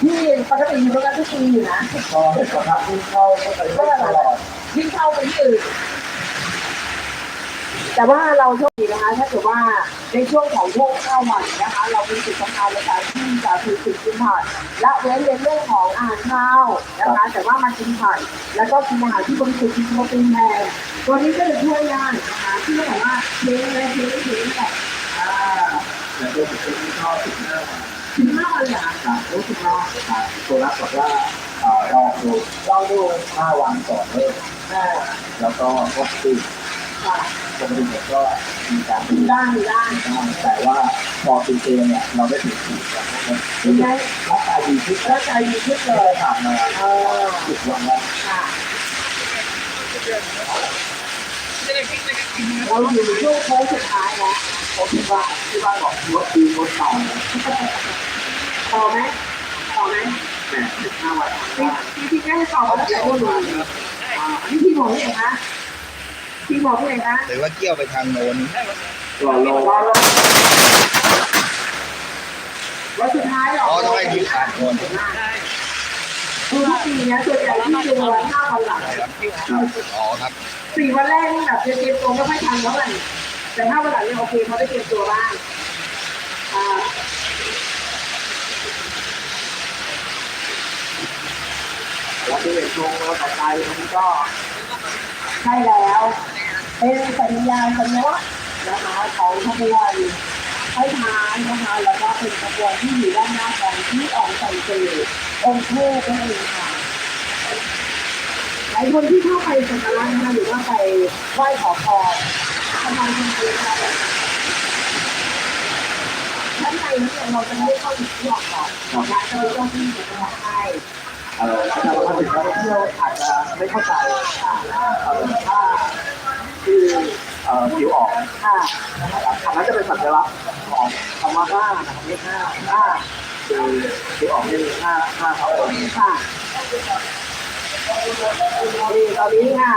พี่ปกติอยู่ด้วยกันทุกปีอยู่นะก็สำหรับที่เข้าก็ไปตลอดวิ่งเข้าไปที่อื่นแต่ว่าเราโชคดีนะคะถ้าเกิดว่าในช่วงของช่วงเข้าหม่นะคะ เรามีสิทธิ์สำคัญในการที่จะถือสิทธิ์กินผักและเว้นในเรื่องของอาหารข้าวนะคะ แต่ว่ามากินผักแล้วก็กินอาหารที่บริสุทธิ์ที่โปรตีนแทนตัวนี้ก็จะช่วยได้นะคะที่เราบอกว่าเลี้ยงเลยเลี้ยงเลี้ยงแบบอ่าแต่ตัวผมเองชอบสิบ ห้าวันถึงห้าวันเลยเหรอครับรู้สึกว่าครับตัวรักบอกว่าเอ่อลองดูลองดูห้าวันก่อนเริ่มอ่าแล้วก็ก็คือค่ะปกติผมก็มีการดูได้ดูได้แต่ว่าพอตีเองเนี่ยเราได้ถึงสี่แล้วดูได้ร่างกายดีขึ้นร่างกายดีขึ้นเลเลยยผ่านมาเออสิบวันแล้วค่ะเราอยู่ในช่วงโค้งสุดท้ายแล้วผมคิดว่าที่บ้านบอกรถดีรถเก่า นะต่อไหมต่อไหมแต่สิบห้าวันพี่พี่พี่แค่ต่อแล้วแต่ว่าหนูอ่านี่พี่บอกที่ไหนคะพี่บอกที่ไหนคะหรือว่าเกี่ยวไปทางโน้นรอรอรอรอวันสุดท้ายเหรออ๋อต้องให้ยืดขาดโน้นดูทุกปีนะส่วนใหญ่ที่ดูวันห้าวันหลังอ๋อครับสี่วันแรกนี่แบบเตรียมตัวไม่ค่อยทันเท่าไหร่แต่ถ้าวันหลังเนี่ยโอเคเขาได้เตรียมตัวบ้างอ่า แล้วที่เป็นช่วงเราต่อไปมันก็ใช่แล้วเป็นสัญญาณสัญลักษณ์นะคะของขบวนให้ทานนะคะแล้วก็เป็นขบวนที่อยู่ด้านหน้าของที่ออกใส่เสื้อองค์เทพนั่นเองค่ะหลายคนที่เข้าไปสักการะนะคะหรือว่าไปไหว้ขอพรทำไมคุณเองคะท่านในนี่ยเราจะไม่ได้เข้าถึงที่ออกก่อนนะคะจะมีเจ้าที่จะบอกให้ เอ่อถ้าเราถึงนักท่องเที่ยวอาจจะไม่เข้าใจเอ่อถ้าคือเอ่อผิวออกค่ะนะครับอันนั้นจะเป็นสัญลักษณ์ของคำว่าห้านะครับเลขห้าห้าคือผิวออกนี่ห้าห้าเขาคนค่ะนี่ตอนนี้ค่ะ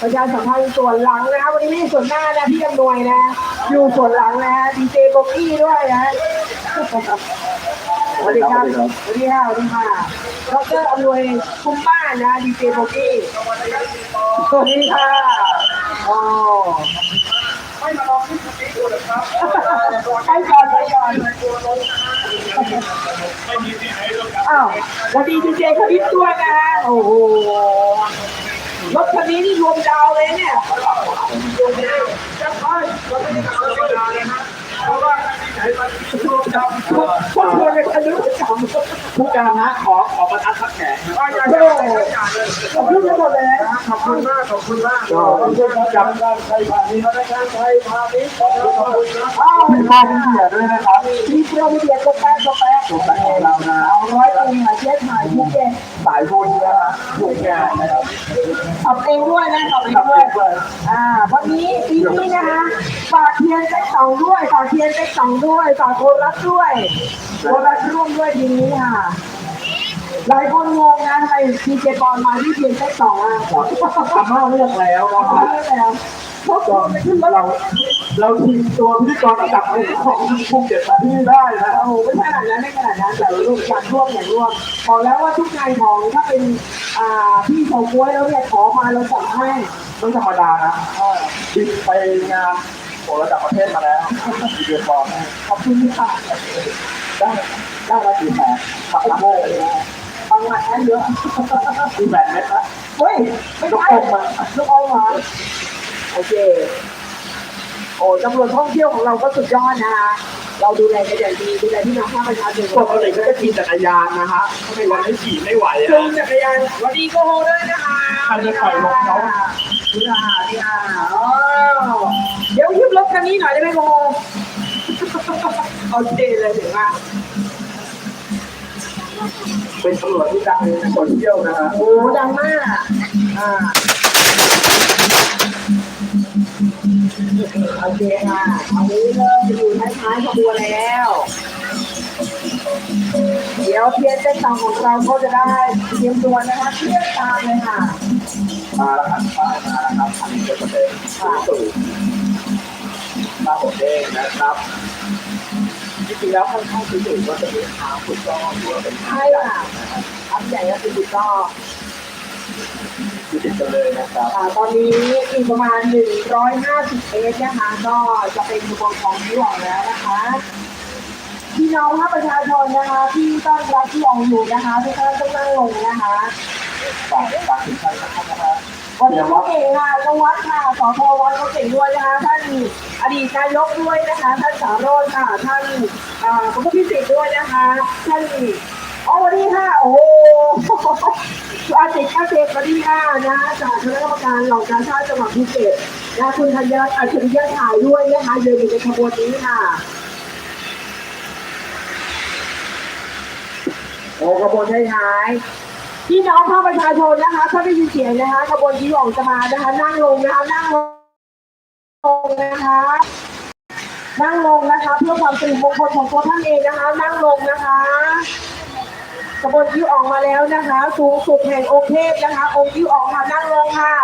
ประชาสัมพันธ์ส่วนหลังนะคะวันนี้ไม่ส่วนหน้านะพี่อำนวยนะ อยู่ส่วนหลังนะดีเจโบกี้ด้วยนะ สวัสดีครับสวัสดีค่ะสวัสดีค่ะดรอำนวยคุ้มบ้านนะดีเจโบกี้สวัสดีค่ะโอ้ให้มาลองที่สติดูนะครับให้ก่อนให้ก่อนหรอกอ้าวสวัสดีดีเจคณิตด้วยนะโอ้โหรถคันนี้นี่รวมดาวเลยเนี่ยรวมดาวจะไปรถคันนี้รวมดาวเลยนะเพราะว่าที่ไหนมันมดา พวกพวกคนในคันนี้ประจำผู้การนะขอขอประทัดสักแขกขอบคุณทั้งหมดเลยขอบคุณมากขอบคุณมากขอบคุณครับจำการไทยพาณิชย์ธนาคารไทยพาณิชย์ขอบคุณครับอ้าวเป็นข้อมูลเสียด้วยนะครับมีโปรโมชั่นก็แป๊ะก็แป๊ะสงสัยของเรานะเอาร้อยปีหาเช็คหายทุกเย็นสายบุญนะฮะถูกงานนะครับขับเองด้วยนะขับเองด้วยอ่าวันนี้ปีนี้นะคะฝากเทียนเต็กสองด้วยฝากเทียนเต็กสองด้วยฝากโครัสด้วยโครัสร่วมด้วยทีนี้ค่ะหลายคนงงนะทำไมทีเจปอนมาที่เทียนเต็กสองอะทำมาเรื่องแล้วนะคมารับแล้วเพราะคนไปขึ้นรถเราเราทีมตัวพิธีกรระดับหนึ่งของภูเก็ตมาที่นี่ได้นะโอ้โหไม่ขนาดนั้นไม่ขนาดนั้นแต่ร่วมกันร่วมอย่างร่วมบอกแล้วว่าทุกงานของถ้าเป็นอ่าพี่โชว์กล้วยแล้วเนี่ยขอมาเราจัดให้ไม่ธรรมดานะบินไปงาน โอระดับประเทศมาแล้วดีเดือนบอลขอบคุณค่ะได้ได้มากี่แสนฝักละโมบางวันแอนเยอะมีแบนไหมครับเฮ้ย ไม่ใช่ลูกอมหวานโอเค โอ้ตำรวจท่องเที่ยวของเราก็สุดยอดนะคะเราดูแลกันอย่างดีดูแลพี่น้องภาคประชาชนปกติก็จะขี่จักรยานนะฮะทำไมวันนี้ขี่ไม่ไหวจูอะงจักรยานสวัสดีโกโฮด้วยนะคะใครจะปล่อยลงเขาดีค่ะดีค่ะอ๋อเดี๋ยวยืมรถคันนี้หน่อยได้ไหมโกโฮโอเคเลยถึงว่าเป็นตำรวจที่ดังในโซเชียลนะฮะโอ้ดังมากอ่า โอเคค่ะอันนี้เริ่มจะอยู่ท้ายๆขบวนแล้ว เดี๋ยวเทียนเส้นทางของเราก็จะได้เตรียมตัวนะคะเทียบตามเลยค่ะมาแล้วครับมาแล้วครับอันนี้เป็นประเด็นที่สูงมาผมเองนะครับริงๆแล้วค่อนข้างจะอยู่ว่าจะเป็นเท้าขุดก็หรือว่าเป็นใช่ค่ะทัพใหญ่ก็คือก็อ ยู่ติดกันเลยนะครับ อ่าตอนนี้อีกประมาณ 150เมตรนะคะก็จะเป็นขบวนของที่หวังแล้วนะคะพี่น้องภาคประชาชนนะคะที่ต้อนรับที่หวังอยู่นะคะทุกท่านต้องนั่งลงนะคะฝากฝากถึงท่านนะครับนะครับวันนี้เขาเก่งค่ะนวัดค่ะสอทวัดเขาเก่งด้วยนะคะท่านอดีตนายกด้วยนะคะ ท่านสารโรจน์ค่ะท่านอ่าคุณผู้พิสิทธิ์ด้วยนะคะ ท่านอ๋อสวันนี้ค่ะโอ้โห อาติดอาเจกสวันนี้ค่ะนะจากคณะกรรมการเหล่ากาชาติจังหวัดภูเก็ตนะคุณธัญรัตน์อัจฉริยะถ่ายด้วยนะคะเดินอยู่ในขบวนนี้ค่ะโอ้ขบวนท้ายๆพี่น้องภาคประชาชนนะคะถ้าได้ยินเสียงนะคะขบวนที่ออกจะมานะคะ นั่งลงนะคะนั่งลงนะคะนั่งลงนะคะ เพื่อความสิริมงคลของตัวท่านเองนะคะ นั่งลงนะคะ ขบวนที่ออกมาแล้วนะคะสูงสุดแห่งองค์เทพนะคะ องค์ยิ้วออกมานั่งลงค่ะ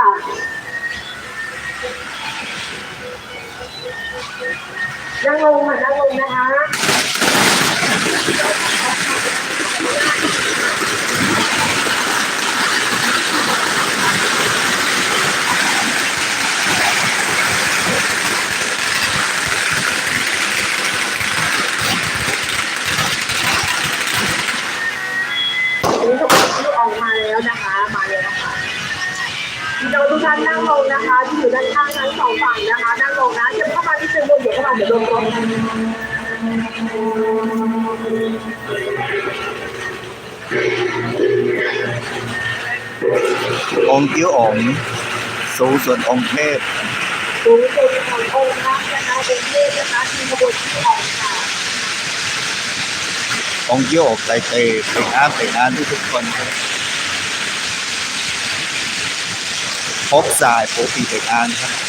นั่งลงค่ะนั่งลงนะคะ นี่ขบวนที่ออกมาแล้วนะคะ มาแล้วค่ะพี่น้องทุกท่านนั่งลงนะคะ ที่อยู่ด้านข้างทั้งสองฝั่งนะคะ นั่งลงนะเดี๋ยวเข้ามาที่เชิงบนเดี๋ยวเข้ามาเดี๋ยวลงลง องค์กิ้วอ๋องสูงส่วนองค์เทพสูงสุดขององค์พระนะคะเป็นเทพนะคะที่ขบวนที่ออกค่ะองค์กิ้วอ๋องไตเตเป็นอาร์ตเป็นอาร์ตทุกๆคนครับพบสายโปรปีเป็นอาร์ตครับ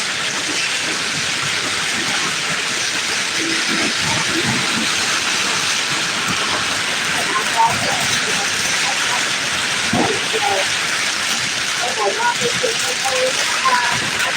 บอกว่าเป็นเด็กไม่ค่อนะคะของที่เขา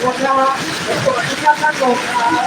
国家，我国家三种啊，